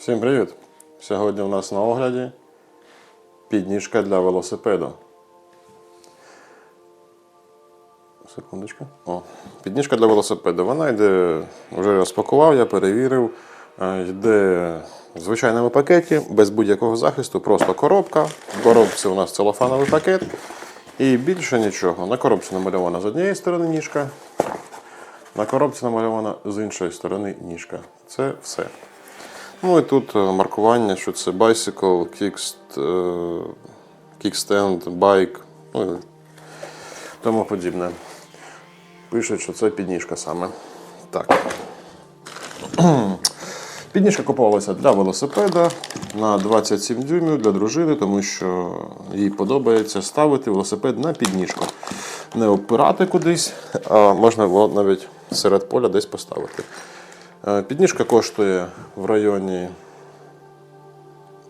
Всім привіт! Сьогодні у нас на огляді підніжка для велосипеду. Секундочку. О, підніжка для велосипеду. Вона йде, вже розпакував, я перевірив. Е, Йде в звичайному пакеті, без будь-якого захисту, просто коробка. В коробці у нас целофановий пакет. І більше нічого. На коробці намальована з однієї сторони ніжка, на коробці намальована з іншої сторони ніжка. Це все. Ну і тут е, маркування, що це bicycle, е, kickstand, bike, ну тому подібне. Пишуть, що це підніжка саме. Так. Підніжка купувалася для велосипеда на 27 дюймів для дружини, тому що їй подобається ставити велосипед на підніжку. Не опирати кудись, а можна було навіть серед поля десь поставити. Е, Підніжка коштує в районі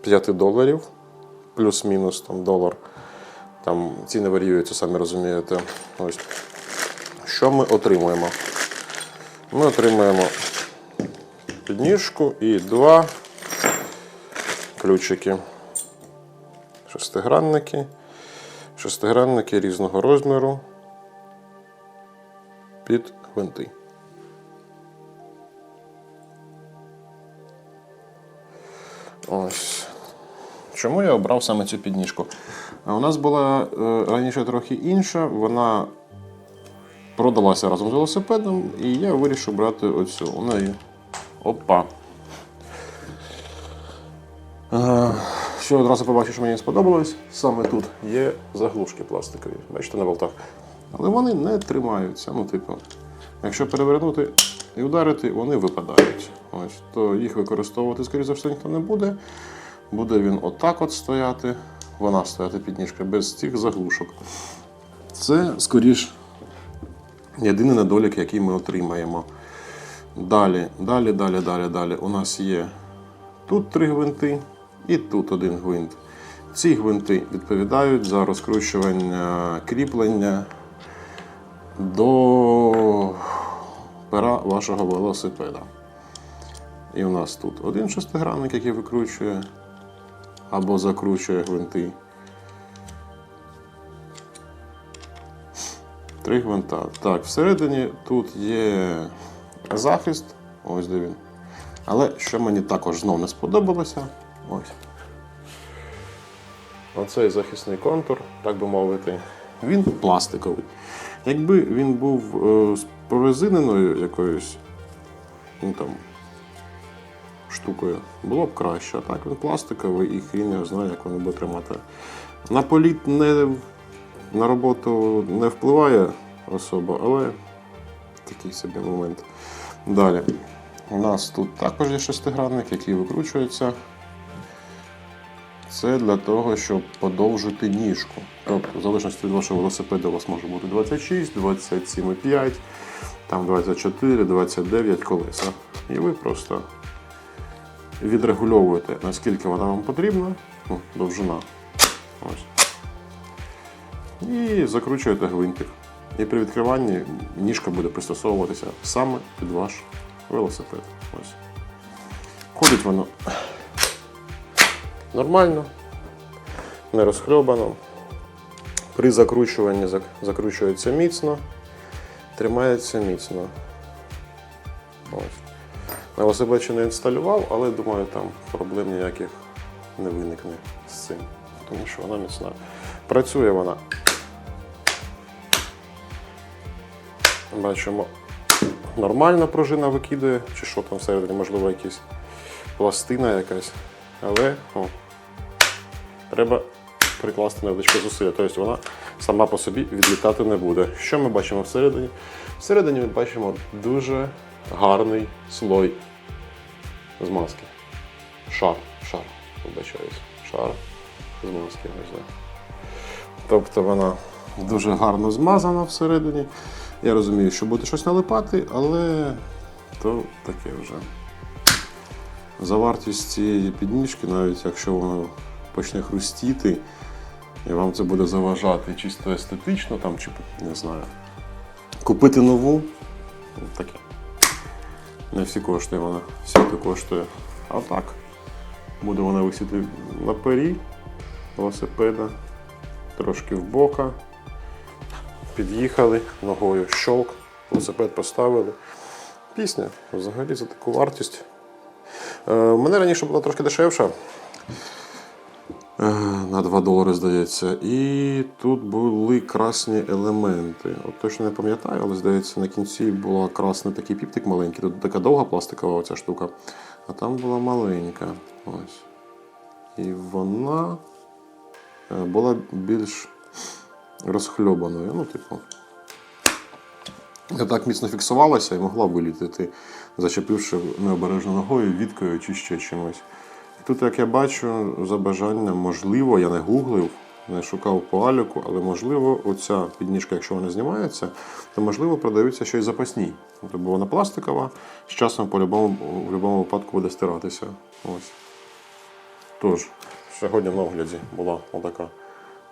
5 доларів, плюс-мінус там долар. Там ціни варіюються, самі розумієте. Ось. Що ми отримуємо? Ми отримуємо підніжку і два ключики. Шестигранники. Шестигранники різного розміру під гвинти. Ось. Чому я обрав саме цю підніжку? У нас була е, раніше трохи інша, вона продалася разом з велосипедом, і я вирішив брати оцю. У неї. Опа. Е, Що одразу побачив, що мені сподобалось, саме тут є заглушки пластикові, бачите, на болтах. Але вони не тримаються. Ну, типу, якщо перевернути і ударити, вони випадають. Ось, то їх використовувати, скоріше за все, ніхто не буде. Буде він отак от стояти, вона стояти підніжка без цих заглушок. Це, скоріш, єдиний недолік, який ми отримаємо. Далі, далі, далі, далі, далі. У нас є тут три гвинти і тут один гвинт. Ці гвинти відповідають за розкручування кріплення до пера вашого велосипеда. І у нас тут один шестигранник, який викручує або закручує гвинти. Три гвинта. Так, всередині тут є захист, ось де він. Але що мені також знов не сподобалося, ось. Оцей захисний контур, так би мовити, він пластиковий. Якби він був е, з прорезиненою якоюсь, ну там, штукою, було б краще. А так він пластиковий і хрін його знає, як він буде тримати. На політ не, на роботу не впливає особо, але такий собі момент. Далі. У нас тут також є шестигранник, який викручується. Це для того, щоб подовжити ніжку. Тобто, в залежності від вашого велосипеду, у вас може бути 26, 27,5, там 24, 29 колеса. І ви просто відрегульовуєте, наскільки вона вам потрібна, ну, довжина. Ось. І закручуєте гвинтик. І при відкриванні ніжка буде пристосовуватися саме під ваш велосипед. Ось. Ходить воно нормально, не розхльобано. При закручуванні закручується міцно, тримається міцно. Ось. Ще не інсталював, але думаю, там проблем ніяких не виникне з цим, тому що вона міцна. Працює вона. Бачимо, нормально пружина викидує, чи що там всередині, можливо, якась пластина якась. Але о, треба прикласти невеличке зусилля. Тобто вона сама по собі відлітати не буде. Що ми бачимо всередині? Всередині ми бачимо дуже гарний слой змазки. Шар, шар, вибачаюсь. Шар змазки. Тобто вона дуже гарно змазана всередині. Я розумію, що буде щось налипати, але то таке вже. За вартість цієї підніжки, навіть якщо воно почне хрустіти, і вам це буде заважати чисто естетично, там, чи не знаю, купити нову, ну, таке. Не всі коштує вона, всі то коштує. А так, Буде вона висіти на пері велосипеда, трошки в бока. Під'їхали ногою щолк, велосипед поставили. Пісня взагалі за таку вартість. Е, У мене раніше була трошки дешевша. На 2 долари, здається. І тут були красні елементи. От точно не пам'ятаю, але здається, на кінці була красний такий піптик маленький. Тут така довга пластикова оця штука, а там була маленька. Ось. І вона е, була більш розхльобаною. Ну, типу, не так міцно фіксувалася і могла вилітати, зачепивши необережно ногою, віткою чи ще чимось. Тут, як я бачу, за бажанням, можливо, я не гуглив, не шукав по аліку, але можливо, оця підніжка, якщо вона знімається, то можливо продаються ще й запасні. Тобто вона пластикова, з часом по-любому, в будь-якому випадку буде стиратися. Ось. Тож, сьогодні на огляді була отака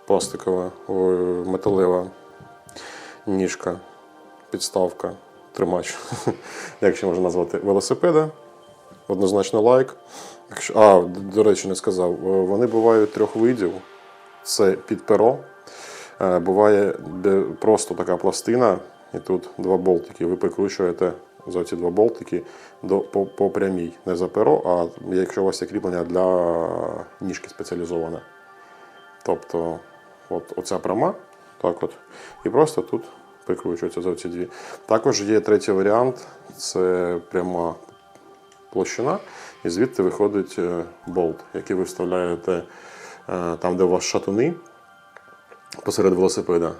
пластикова металева ніжка, підставка, тримач, як ще можна назвати, велосипеда. Однозначно лайк. А, до речі, не сказав. Е, Вони бувають трьох видів. Це під перо. Е, Буває просто така пластина, і тут два болтики. Ви прикручуєте за ці два болтики до, по, по прямій. Не за перо, а якщо у вас є кріплення для ніжки спеціалізоване. Тобто, от, оця пряма, так от, і просто тут прикручується за ці дві. Також є третій варіант це пряма площина, і звідти виходить е, болт, який ви вставляєте е, там, де у вас шатуни посеред велосипеда,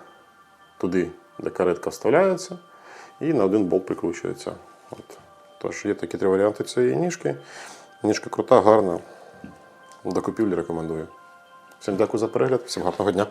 туди, де каретка вставляється, і на один болт прикручується. От. Тож є такі три варіанти цієї ніжки. Ніжка крута, гарна. До купівлі рекомендую. Всім дякую за перегляд, всім гарного дня.